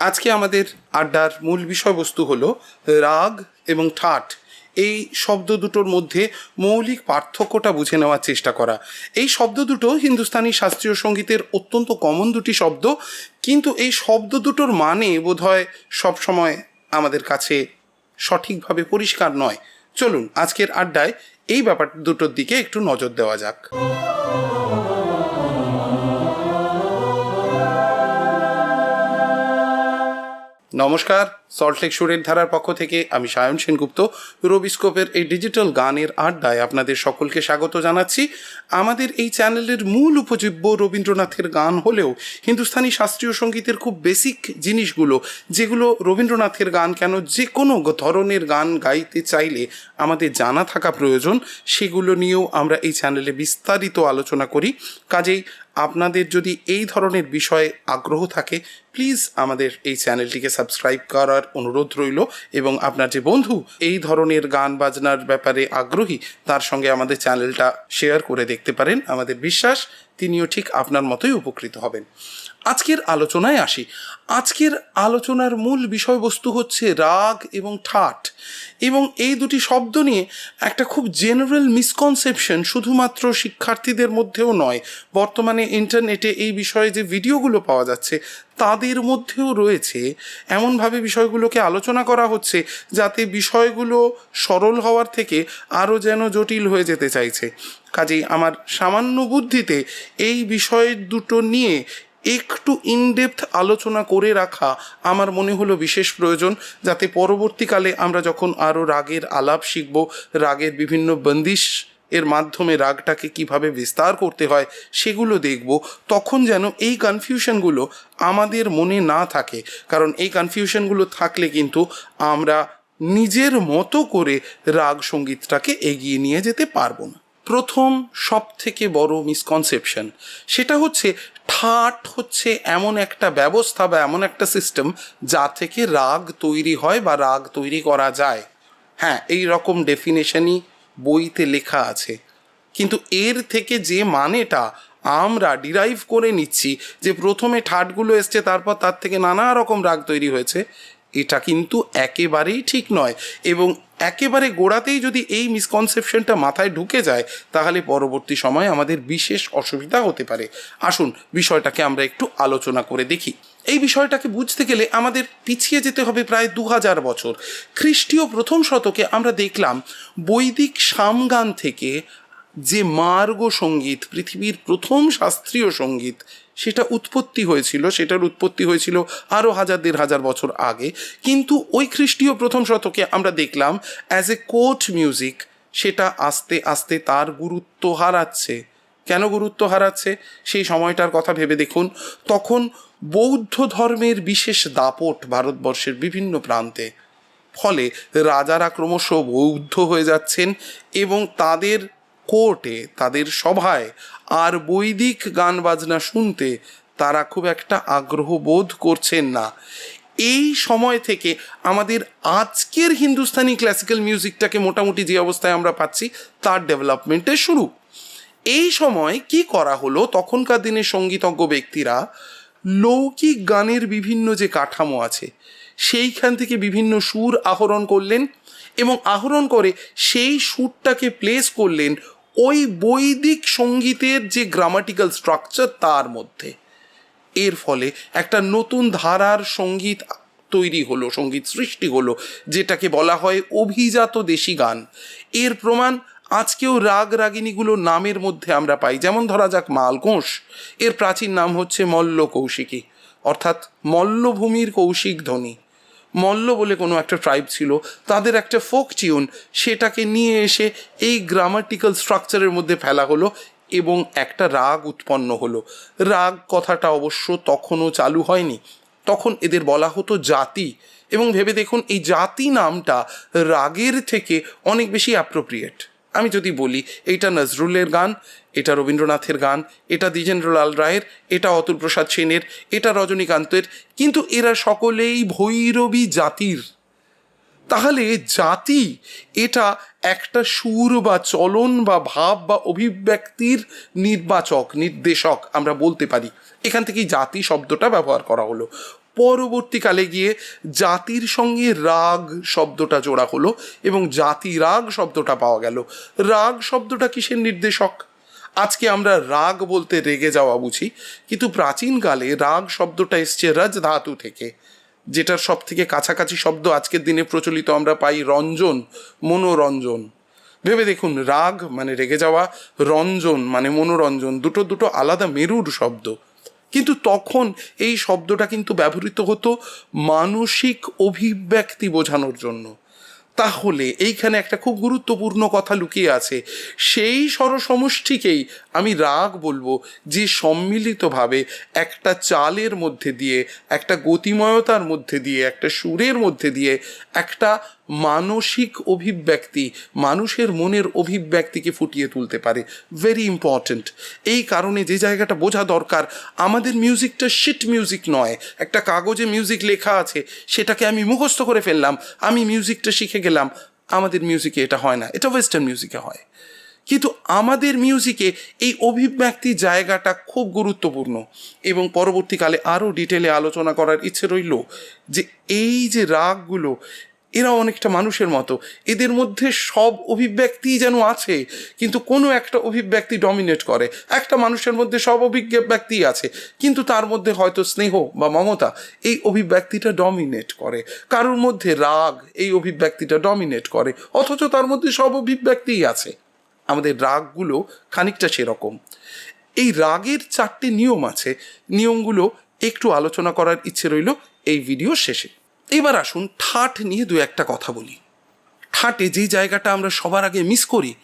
আজকে আমাদের আড্ডার মূল বিষয়বস্তু হল রাগ এবং ঠাট। এই শব্দ দুটোর মধ্যে মৌলিক পার্থক্যটা বুঝে নেওয়ার চেষ্টা করা। এই শব্দ দুটো হিন্দুস্তানি শাস্ত্রীয় সঙ্গীতের অত্যন্ত কমন দুটি শব্দ, কিন্তু এই শব্দ দুটোর মানে বোধহয় সবসময় আমাদের কাছে সঠিকভাবে পরিষ্কার নয়। চলুন, আজকের আড্ডায় এই ব্যাপার দুটোর দিকে একটু নজর দেওয়া যাক। নমস্কার সল্টলেক সুরের ধারার পক্ষ থেকে আমি সায়ন সেনগুপ্ত রবিস্কোপের এই ডিজিটাল গানের আড্ডায় আপনাদের সকলকে স্বাগত জানাচ্ছি। আমাদের এই চ্যানেলের মূল উপজীব্য রবীন্দ্রনাথের গান হলেও হিন্দুস্তানি শাস্ত্রীয় সঙ্গীতের খুব বেসিক জিনিসগুলো, যেগুলো রবীন্দ্রনাথের গান কেন যে কোনো ধরনের গান গাইতে চাইলে আমাদের জানা থাকা প্রয়োজন, সেগুলো নিয়েও আমরা এই চ্যানেলে বিস্তারিত আলোচনা করি। কাজেই আপনাদের যদি এই ধরনের বিষয়ে আগ্রহ থাকে প্লিজ আমাদের এই চ্যানেলটিকে সাবস্ক্রাইব করার অনুরোধ রইল এবং আপনার যে বন্ধু এই ধরনের গান বাজনার ব্যাপারে আগ্রহী, তার সঙ্গে আমাদের চ্যানেলটা শেয়ার করে দেখতে পারেন। আমাদের বিশ্বাস তিনিও ঠিক আপনার মতোই উপকৃত হবেন। আজকের আলোচনায় আসি। আজকের আলোচনার মূল বিষয়বস্তু হচ্ছে রাগ এবং ঠাট। এবং এই দুটি শব্দ নিয়ে একটা খুব জেনারেল মিসকনসেপশন শুধুমাত্র শিক্ষার্থীদের মধ্যেও নয়, বর্তমানে ইন্টারনেটে এই বিষয়ে যে ভিডিওগুলো পাওয়া যাচ্ছে তাদের মধ্যেও রয়েছে। এমনভাবে বিষয়গুলোকে আলোচনা করা হচ্ছে যাতে বিষয়গুলো সরল হওয়ার থেকে আরও যেন জটিল হয়ে যেতে চাইছে। কাজেই আমার সামান্য বুদ্ধিতে এই বিষয় দুটো নিয়ে একটু ইনডেপথ আলোচনা করে রাখা আমার মনে হলো বিশেষ প্রয়োজন, যাতে পরবর্তীকালে আমরা যখন আরও রাগের আলাপ শিখব, রাগের বিভিন্ন বন্দিশ এর মাধ্যমে রাগটাকে কীভাবে বিস্তার করতে হয় সেগুলো দেখব, তখন যেন এই কনফিউশনগুলো আমাদের মনে না থাকে। কারণ এই কনফিউশনগুলো থাকলে কিন্তু আমরা নিজের মতো করে রাগ সঙ্গীতটাকে এগিয়ে নিয়ে যেতে পারব না। প্রথম সব থেকে বড় মিসকনসেপশন সেটা হচ্ছে, ঠাট হচ্ছে এমন একটা ব্যবস্থা বা এমন একটা সিস্টেম যা থেকে রাগ তৈরি হয় বা রাগ তৈরি করা যায়। হ্যাঁ এই রকম ডেফিনেশনই বইতে লেখা আছে। কিন্তু এর থেকে যে মানেটা আমরা ডিরাইভ করে নিচ্ছি যে প্রথমে ঠাটগুলো এসছে, তারপর তার থেকে নানা রকম রাগ তৈরি হয়েছে, এটা কিন্তু একেবারেই ঠিক নয়। এবং একেবারে গোড়াতেই যদি এই মিসকনসেপশনটা মাথায় ঢুকে যায়, তাহলে পরবর্তী সময় আমাদের বিশেষ অসুবিধা হতে পারে। আসুন, বিষয়টাকে আমরা একটু আলোচনা করে দেখি। এই বিষয়টাকে বুঝতে গেলে আমাদের পিছিয়ে যেতে হবে প্রায় দু হাজার বছর। খ্রিস্টীয় প্রথম শতকে আমরা দেখলাম বৈদিক সামগান থেকে যে মার্গ সংগীত, পৃথিবীর প্রথম শাস্ত্রীয় সংগীত, সেটা উৎপত্তি হয়েছিল, সেটার উৎপত্তি হয়েছিল আরও হাজার, দেড় হাজার বছর আগে। কিন্তু ওই খ্রিস্টীয় প্রথম শতকে আমরা দেখলাম অ্যাজ এ কোর্ট মিউজিক সেটা আস্তে আস্তে তার গুরুত্ব হারাচ্ছে। কেন গুরুত্ব হারাচ্ছে? সেই সময়টার কথা ভেবে দেখুন। তখন বৌদ্ধ ধর্মের বিশেষ দাপট ভারতবর্ষের বিভিন্ন প্রান্তে। ফলে রাজারা ক্রমশ বৌদ্ধ হয়ে যাচ্ছেন এবং তাদের কোর্টে, তাদের সভায় আর বৈদিক গান বাজনা শুনতে তারা খুব একটা আগ্রহ বোধ করছেন না। এই সময় থেকে আমাদের আজকের হিন্দুস্তানি ক্লাসিক্যাল মিউজিকটাকে মোটামুটি যে অবস্থায় আমরা পাচ্ছি, তার ডেভেলপমেন্টের শুরু। এই সময় কি করা হলো? তখনকার দিনের সঙ্গীতজ্ঞ ব্যক্তিরা লৌকিক গানের বিভিন্ন যে কাঠামো আছে, সেইখান থেকে বিভিন্ন সুর আহরণ করলেন এবং আহরণ করে সেই সুরটাকে প্লেস করলেন ওই বৈদিক সঙ্গীতের যে গ্রামাটিক্যাল স্ট্রাকচার তার মধ্যে। এর ফলে একটা নতুন ধারার সংগীত তৈরি হলো, সংগীত সৃষ্টি হলো, যেটাকে বলা হয় অভিজাত দেশি গান। এর প্রমাণ আজকেও রাগ রাগিনীগুলো নামের মধ্যে আমরা পাই। যেমন ধরা যাক মালকোষ। এর প্রাচীন নাম হচ্ছে মল্ল কৌশিকী, অর্থাৎ মল্লভূমির কৌশিক ধ্বনি। মল্ল বলে কোনো একটা ট্রাইব ছিল, তাদের একটা ফোক টিউন সেটাকে নিয়ে এসে এই গ্রামাটিক্যাল স্ট্রাকচারের মধ্যে ফেলা হলো এবং একটা রাগ উৎপন্ন হলো। রাগ কথাটা অবশ্য তখনও চালু হয়নি। তখন এদের বলা হতো জাতি এবং ভেবে দেখুন এই জাতি নামটা রাগের থেকে অনেক বেশি অ্যাপ্রোপ্রিয়েট আমি যদি বলি এইটা নজরুলের গান, এটা রবীন্দ্রনাথের গান, এটা দ্বিজেন্দ্রলাল রায়ের, এটা অতুল প্রসাদ সেনের, এটা রজনীকান্তের, কিন্তু এরা সকলেই ভৈরবী জাতির। তাহলে জাতি এটা একটা সুর বা চলন বা ভাব বা অভিব্যক্তির নির্বাচক, নির্দেশক, আমরা বলতে পারি। এখান থেকেই জাতি শব্দটা ব্যবহার করা হলো। পরবর্তীকালে গিয়ে জাতির সঙ্গে রাগ শব্দটা জোড়া হলো এবং জাতি রাগ শব্দটা পাওয়া গেল। রাগ শব্দটা কিসের নির্দেশক? আজকে আমরা রাগ বলতে রেগে যাওয়া বুঝি, কিন্তু প্রাচীনকালে রাগ শব্দটা এসছে রাজ ধাতু থেকে, যেটার সব থেকে কাছাকাছি শব্দ আজকের দিনে প্রচলিত আমরা পাই রঞ্জন, মনোরঞ্জন। ভেবে দেখুন, রাগ মানে রেগে যাওয়া, রঞ্জন মানে মনোরঞ্জন, দুটো দুটো আলাদা মেরুর শব্দ। কিন্তু তখন এই শব্দটা কিন্তু ব্যবহৃত হতো মানসিক অভিব্যক্তি বোঝানোর জন্য। তাহলে এইখানে একটা খুব গুরুত্বপূর্ণ কথা লুকিয়ে আছে। সেই স্বরসমষ্টিকেই আমি রাগ বলব যে সম্মিলিতভাবে একটা চালের মধ্যে দিয়ে, একটা গতিময়তার মধ্যে দিয়ে, একটা সুরের মধ্যে দিয়ে, একটা মানসিক অভিব্যক্তি, মানুষের মনের অভিব্যক্তিকে ফুটিয়ে তুলতে পারে। ভেরি ইম্পর্ট্যান্ট এই কারণে যে জায়গাটা বোঝা দরকার, আমাদের মিউজিকটা শিট মিউজিক নয়। একটা কাগজে মিউজিক লেখা আছে, সেটাকে আমি মুখস্থ করে ফেললাম, আমি মিউজিকটা শিখে গেলাম, আমাদের মিউজিকে এটা হয় না। এটা ওয়েস্টার্ন মিউজিকে হয়। কিন্তু আমাদের মিউজিকে এই অভিব্যক্তি জায়গাটা খুব গুরুত্বপূর্ণ। এবং পরবর্তীকালে আরও ডিটেলে আলোচনা করার ইচ্ছে রইল যে এই যে রাগগুলো, এরা অনেকটা মানুষের মতো। এদের মধ্যে সব অভিব্যক্তি যেন আছে, কিন্তু কোনো একটা অভিব্যক্তি ডমিনেট করে। একটা মানুষের মধ্যে সব অভিব্যক্তি আছে, কিন্তু তার মধ্যে হয়তো স্নেহ বা মমতা এই অভিব্যক্তিটা ডমিনেট করে। কারোর মধ্যে রাগ এই অভিব্যক্তিটা ডমিনেট করে, অথচ তার মধ্যে সব অভিব্যক্তিই আছে। আমাদের রাগগুলো খানিকটা সেরকম। এই রাগের চারটে নিয়ম আছে। নিয়মগুলো একটু আলোচনা করার ইচ্ছে রইল এই ভিডিও শেষে। এবার আসুন ঠাট নিয়ে দু একটা কথা বলি। ঠাটে যে জায়গাটা আমরা সবার আগে মিস করি,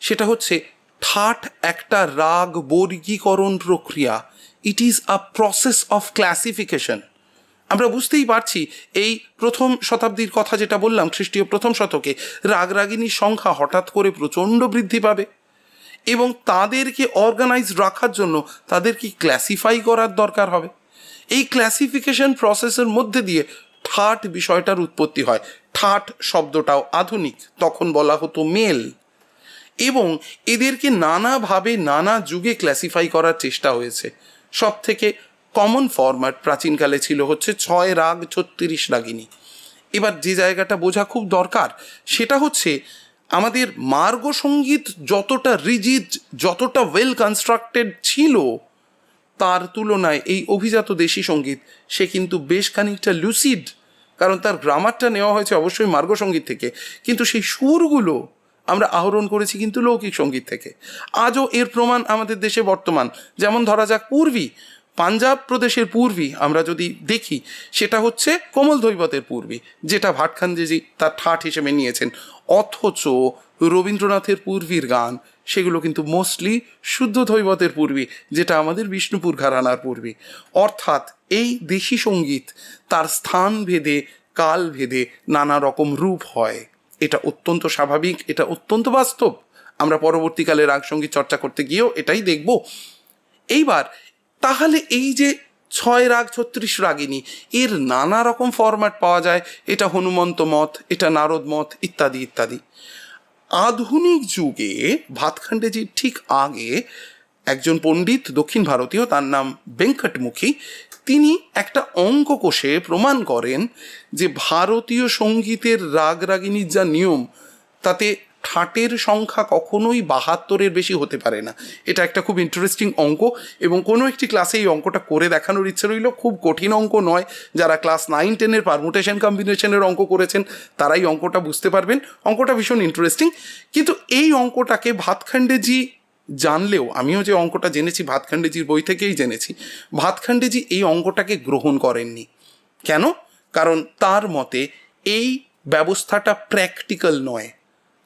সেটা হচ্ছে ঠাট একটা রাগ বর্গীকরণ প্রক্রিয়া। It is a process of classification আমরা বুঝতেই পারছি এই প্রথম শতাব্দীর কথা যেটা বললাম, খ্রিস্টীয় প্রথম শতকে, রাগরাগিনীর সংখ্যা হঠাৎ করে প্রচণ্ড বৃদ্ধি পাবে এবং তাদেরকে অর্গানাইজ রাখার জন্য তাদেরকে ক্লাসিফাই করার দরকার হবে। এই ক্লাসিফিকেশন প্রসেসের মধ্যে দিয়ে ঠাট বিষয়টার উৎপত্তি হয়। ঠাট শব্দটাও আধুনিক, তখন বলা হতো মেল। এবং এদেরকে নানাভাবে, নানা যুগে ক্লাসিফাই করার চেষ্টা হয়েছে। সব থেকে কমন ফরম্যাট প্রাচীনকালে ছিল হচ্ছে ছয় রাগ ছত্রিশ রাগিনী। এবার যে জায়গাটা বোঝা খুব দরকার, সেটা হচ্ছে আমাদের মার্গ সংগীত যতটা রিজিড যতটা ওয়েল কনস্ট্রাক্টেড ছিল, তার তুলনায় এই অভিজাত দেশি সংগীত, সে কিন্তু বেশ খানিকটা লুসিড কারণ তার গ্রামারটা নেওয়া হয়েছে অবশ্যই মার্গ সংগীত থেকে। কিন্তু সেই সুরগুলো আমরা আহরণ করেছি কিন্তু লৌকিক সংগীত থেকে। আজও এর প্রমাণ আমাদের দেশে বর্তমান। যেমন ধরা যাক পূর্বী পাঞ্জাব প্রদেশের পূর্বী, আমরা যদি দেখি, সেটা হচ্ছে কোমল দৈবতের পূর্বী, যেটা ভাটখান্দেজি তার ঠাট হিসেবে নিয়েছেন। অথচ রবীন্দ্রনাথের পূর্বীর গান, সেগুলো কিন্তু মোস্টলি শুদ্ধ ধৈবতের পূর্বী, যেটা আমাদের বিষ্ণুপুর ঘরানার পূর্বী। অর্থাৎ এই দেশি সংগীত, তার স্থান ভেদে, কাল ভেদে নানা রকম রূপ হয়। এটা অত্যন্ত স্বাভাবিক, এটা অত্যন্ত বাস্তব। আমরা পরবর্তীকালে রাগ সংগীত চর্চা করতে গিয়েও এটাই দেখব। এইবার তাহলে এই যে ছয় রাগ, ছত্রিশ রাগিনী, এর নানা রকম ফরম্যাট পাওয়া যায়। এটা হনুমন্ত মত এটা নারদ মত ইত্যাদি ইত্যাদি। আধুনিক যুগে ভাতখান্ডেজির ঠিক আগে একজন পণ্ডিত, দক্ষিণ ভারতীয়, তার নাম বেঙ্কটমুখী, তিনি একটা অঙ্ক কোষে প্রমাণ করেন যে ভারতীয় সঙ্গীতের রাগ রাগিনীর যা নিয়ম, তাতে ঠাটের সংখ্যা কখনোই বাহাত্তরের বেশি হতে পারে না। এটা একটা খুব ইন্টারেস্টিং অঙ্ক এবং কোনো একটি ক্লাসে এই অঙ্কটা করে দেখানোর ইচ্ছে রইল। খুব কঠিন অঙ্ক নয়। যারা ক্লাস নাইন টেনের পারমুটেশন কম্বিনেশনের অঙ্ক করেছেন, তারাই অঙ্কটা বুঝতে পারবেন। অঙ্কটা ভীষণ ইন্টারেস্টিং কিন্তু এই অঙ্কটাকে ভাতখান্ডেজি জানলেও, আমিও যে অঙ্কটা জেনেছি ভাতখান্ডেজির বই থেকেই জেনেছি ভাতখান্ডেজি এই অঙ্কটাকে গ্রহণ করেননি। কেন? কারণ তার মতে এই ব্যবস্থাটা প্র্যাকটিক্যাল নয়।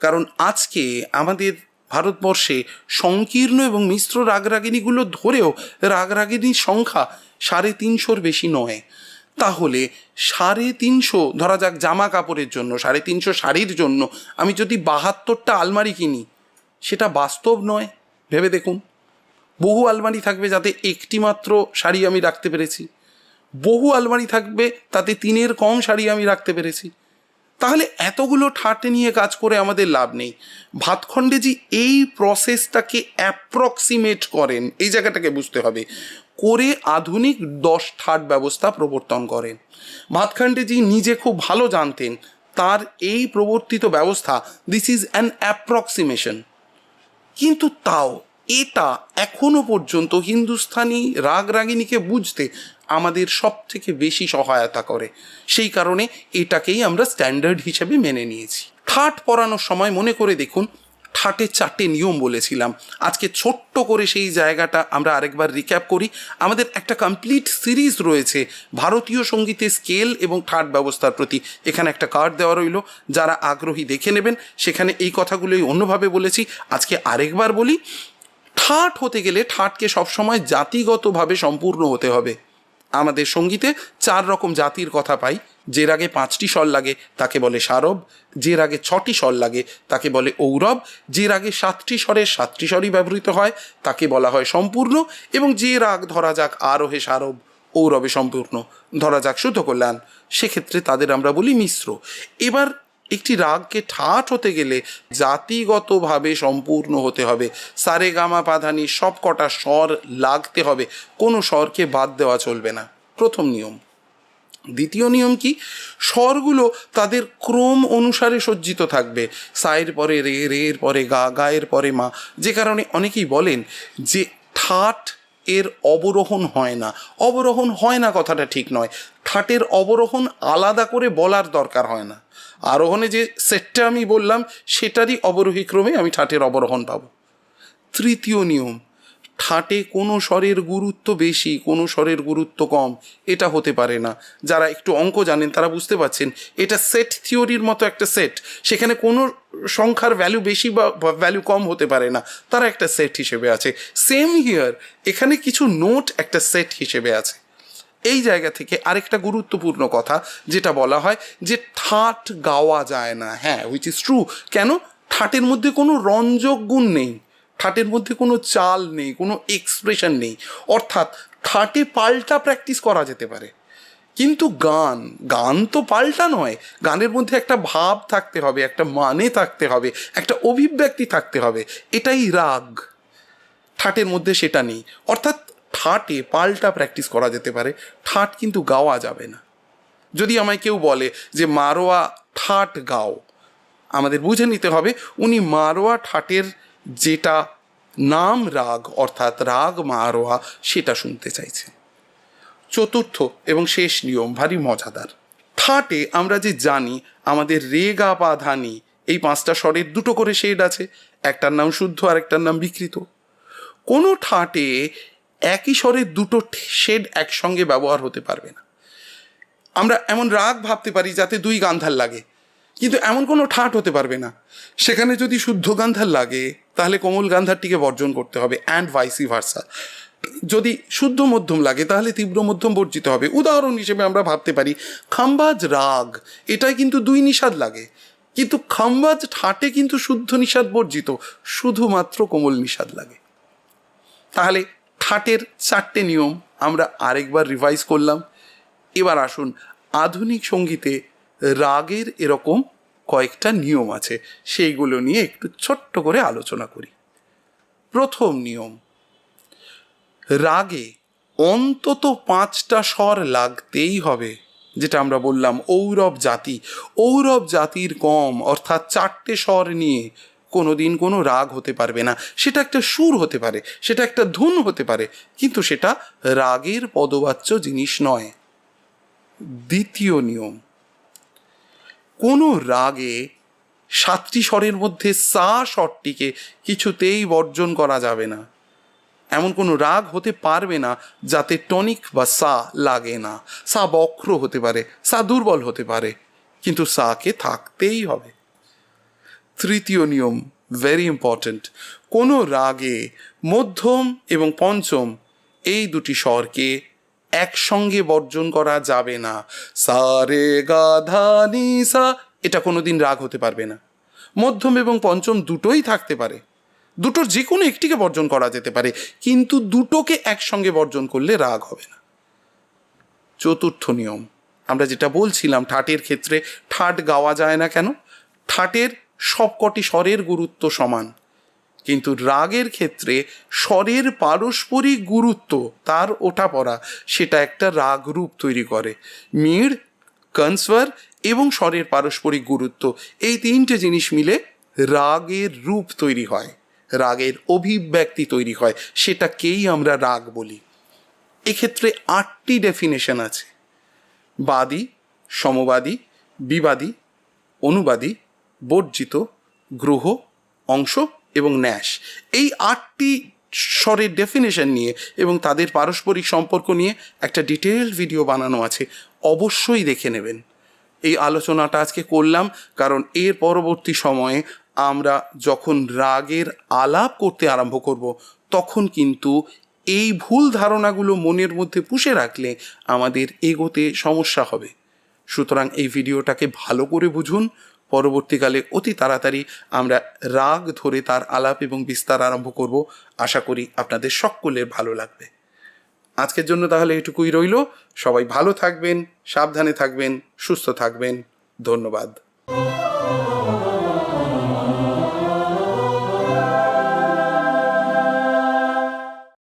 কারণ আজকে আমাদের ভারতবর্ষে সংকীর্ণ এবং মিশ্র রাগরাগিনীগুলো ধরেও রাগরাগিনীর সংখ্যা সাড়ে তিনশোর বেশি নয়। তাহলে সাড়ে তিনশো ধরা যাক জামা কাপড়ের জন্য, সাড়ে তিনশো শাড়ির জন্য আমি যদি বাহাত্তরটা আলমারি কিনি, সেটা বাস্তব নয়, ভেবে দেখুন। বহু আলমারি থাকবে যাতে একটি মাত্র শাড়ি আমি রাখতে পেরেছি। বহু আলমারি থাকবে তাতে তিনের কম শাড়ি আমি রাখতে পেরেছি। তাহলে এতগুলো ঠাটে নিয়ে কাজ করে আমাদের লাভ নেই। ভাতখণ্ডেজি এই প্রসেসটাকে অ্যাপ্রক্সিমেট করেন, এই জায়গাটাকে বুঝতে হবে। করে আধুনিক দশ ঠাট ব্যবস্থা প্রবর্তন করেন। ভাতখান্ডেজি নিজে খুব ভালো জানতেন, তার এই প্রবর্তিত ব্যবস্থা দিস ইজ অ্যান অ্যাপ্রক্সিমেশন কিন্তু তাও, এটা এখনও পর্যন্ত হিন্দুস্থানি রাগ রাগিনীকে বুঝতে আমাদের সব থেকে বেশি সহায়তা করে। সেই কারণে এটাকেই আমরা স্ট্যান্ডার্ড হিসেবে মেনে নিয়েছি। ঠাট পড়ানোর সময় মনে করে দেখুন, ঠাটে চারটে নিয়ম বলেছিলাম। আজকে ছোট্ট করে সেই জায়গাটা আমরা আরেকবার রিক্যাপ করি। আমাদের একটা কমপ্লিট সিরিজ রয়েছে, ভারতীয় সঙ্গীতের স্কেল এবং ঠাট ব্যবস্থার প্রতি। এখানে একটা কার্ড দেওয়া রইল, যারা আগ্রহী দেখে নেবেন, সেখানে এই কথাগুলোই অন্যভাবে বলেছি। আজকে আরেকবার বলি, ঠাট হতে গেলে ঠাটকে সবসময় জাতিগতভাবে সম্পূর্ণ হতে হবে। আমাদের সঙ্গীতে চার রকম জাতির কথা পাই। যে রাগে পাঁচটি স্বর লাগে, তাকে বলে সারব। যে রাগে ছটি স্বর লাগে, তাকে বলে ঔরব। যে রাগে সাতটি স্বরের, সাতটি স্বরই ব্যবহৃত হয়, তাকে বলা হয় সম্পূর্ণ। এবং যে রাগ ধরা যাক আরোহে সারব, ঔরবে সম্পূর্ণ। ধরা যাক সুত কল্যাণ। সেক্ষেত্রে তাদের আমরা বলি মিশ্র। এবার একটি রাগকে ঠাট হতে গেলে জাতিগতভাবে সম্পূর্ণ হতে হবে। সারে গামা পাধানি সব কটা স্বর লাগতে হবে। কোনো স্বরকে বাদ দেওয়া চলবে না। প্রথম নিয়ম। দ্বিতীয় নিয়ম কি? স্বরগুলো তাদের ক্রম অনুসারে সজ্জিত থাকবে। সায়ের পরে রে রের পরে গা গায়ের পরে মা। যে কারণে অনেকেই বলেন যে ঠাট এর অবরোহণ হয় না। অবরোহণ হয় না কথাটা ঠিক নয়। ঠাটের অবরোহণ আলাদা করে বলার দরকার হয় না। আরোহণে যে সেটটা আমি বললাম, সেটারই অবরোহী ক্রমে আমি ঠাটের অবরোহণ পাবো। তৃতীয় নিয়ম, ঠাটে কোনো স্বরের গুরুত্ব বেশি, কোনো স্বরের গুরুত্ব কম। এটা হতে পারে না। যারা একটু অঙ্ক জানেন, তারা বুঝতে পারছেন, এটা সেট থিওরির মতো একটা সেট। সেখানে কোনো সংখ্যার ভ্যালু বেশি বা ভ্যালু কম হতে পারে না। তারা একটা সেট হিসেবে আছে। সেম হিয়ার এখানে কিছু নোট একটা সেট হিসেবে আছে। এই জায়গা থেকে আরেকটা গুরুত্বপূর্ণ কথা যেটা বলা হয় যে ঠাট গাওয়া যায় না। হ্যাঁ হুইচ ইজ ট্রু কেন? ঠাটের মধ্যে কোনো রঞ্জক গুণ নেই। ঠাটের মধ্যে কোনো চাল নেই, কোনো এক্সপ্রেশন নেই। অর্থাৎ ঠাটে পাল্টা প্র্যাকটিস করা যেতে পারে। কিন্তু গান গান তো পাল্টা নয়। গানের মধ্যে একটা ভাব থাকতে হবে, একটা মানে থাকতে হবে, একটা অভিব্যক্তি থাকতে হবে। এটাই রাগ। ঠাটের মধ্যে সেটা নেই। অর্থাৎ ঠাটে পাল্টা প্র্যাকটিস করা যেতে পারে। ঠাট কিন্তু গাওয়া যাবে না। যদি আমায় কেউ বলে যে, মারোয়া ঠাট গাও আমাদের বুঝে নিতে হবে, উনি মারোয়া ঠাটের যেটা নাম রাগ, অর্থাৎ রাগ মারোয়া, সেটা শুনতে চাইছে। চতুর্থ এবং শেষ নিয়ম ভারী মজাদার। ঠাটে আমরা যে জানি, আমাদের রে গা পা ধানি এই পাঁচটা স্বরের দুটো করে শেড আছে, একটার নাম শুদ্ধ আর একটার নাম বিকৃত। কোনো ঠাটে একই স্বরের দুটো শেড একসঙ্গে ব্যবহার হতে পারবে না। আমরা এমন রাগ ভাবতে পারি যাতে দুই গান্ধার লাগে, কিন্তু এমন কোনো ঠাট হতে পারবে না। সেখানে যদি শুদ্ধ গান্ধার লাগে, তাহলে কোমল গান্ধারটিকে বর্জন করতে হবে অ্যান্ড ভাইসি ভার্সা যদি শুদ্ধ মধ্যম লাগে, তাহলে তীব্র মধ্যম বর্জিত হবে। উদাহরণ হিসেবে আমরা ভাবতে পারি, খাম্বাজ রাগ এটাই কিন্তু দুই নিষাদ লাগে, কিন্তু খাম্বাজ ঠাটে কিন্তু শুদ্ধ নিষাদ বর্জিত, শুধুমাত্র কোমল নিষাদ লাগে। তাহলে ঠাটের চারটে নিয়ম আমরা আরেকবার রিভাইজ করলাম। এবার আসুন আধুনিক সঙ্গীতে রাগের এরকম কয়েকটা নিয়ম আছে, সেইগুলো নিয়ে একটু ছোট্ট করে আলোচনা করি। প্রথম নিয়ম, রাগে অন্তত পাঁচটা স্বর লাগতেই হবে, যেটা আমরা বললাম ঔরব জাতি। ঔরব জাতির কম, অর্থাৎ চারটে স্বর নিয়ে কোনো দিন কোনো রাগ হতে পারবে না। সেটা একটা সুর হতে পারে, সেটা একটা ধুন হতে পারে, কিন্তু সেটা রাগের পদবাচ্য জিনিস নয়। দ্বিতীয় নিয়ম, কোনো রাগে সাতটি স্বরের মধ্যে সা স্বরটিকে কিছুতেই বর্জন করা যাবে না। এমন কোনো রাগ হতে পারবে না যাতে টনিক বা সা লাগে না। সা বক্র হতে পারে, সা দুর্বল হতে পারে, কিন্তু সাকে থাকতেই হবে। তৃতীয় নিয়ম ভেরি ইম্পর্ট্যান্ট কোনো রাগে মধ্যম এবং পঞ্চম, এই দুটি স্বরকে একসঙ্গে বর্জন করা যাবে না। সা, রে, গা, ধা, নি, সা, এটা কোনো দিন রাগ হতে পারবে না। মধ্যম এবং পঞ্চম দুটোই থাকতে পারে। দুটোর যে কোনো একটিকে বর্জন করা যেতে পারে, কিন্তু দুটোকে একসঙ্গে বর্জন করলে রাগ হবে না। চতুর্থ নিয়ম, আমরা যেটা বলছিলাম, ঠাটের ক্ষেত্রে ঠাট গাওয়া যায় না কেন? ঠাটের সবকটি স্বরের গুরুত্ব সমান। কিন্তু রাগের ক্ষেত্রে স্বরের পারস্পরিক গুরুত্ব তার ওঠা পড়া সেটা একটা রাগ রূপ তৈরি করে। মিড় কনসওয়ার এবং স্বরের পারস্পরিক গুরুত্ব, এই তিনটে জিনিস মিলে রাগের রূপ তৈরি হয়, রাগের অভিব্যক্তি তৈরি হয়, সেটাকেই আমরা রাগ বলি। এক্ষেত্রে আটটি ডেফিনেশন আছে। বাদী, সমবাদী, বিবাদী, অনুবাদী বর্জিত গ্রহ, অংশ এবং ন্যাস। এই আটটি স্বরের ডেফিনেশন নিয়ে এবং তাদের পারস্পরিক সম্পর্ক নিয়ে একটা ডিটেল ভিডিও বানানো আছে। অবশ্যই দেখে নেবেন। এই আলোচনাটা আজকে করলাম কারণ এর পরবর্তী সময়ে আমরা যখন রাগের আলাপ করতে আরম্ভ করব, তখন কিন্তু এই ভুল ধারণাগুলো মনের মধ্যে পুষে রাখলে আমাদের এগোতে সমস্যা হবে। সুতরাং এই ভিডিওটাকে ভালো করে বুঝুন পরবর্তীকালে অতি তাড়াতাড়ি আমরা রাগ ধরে তার আলাপ এবং বিস্তার আরম্ভ করব। আশা করি আপনাদের সকলের ভালো লাগবে। আজকের জন্য তাহলে এটুকুই রইল। সবাই ভালো থাকবেন, সাবধানে থাকবেন, সুস্থ থাকবেন। ধন্যবাদ।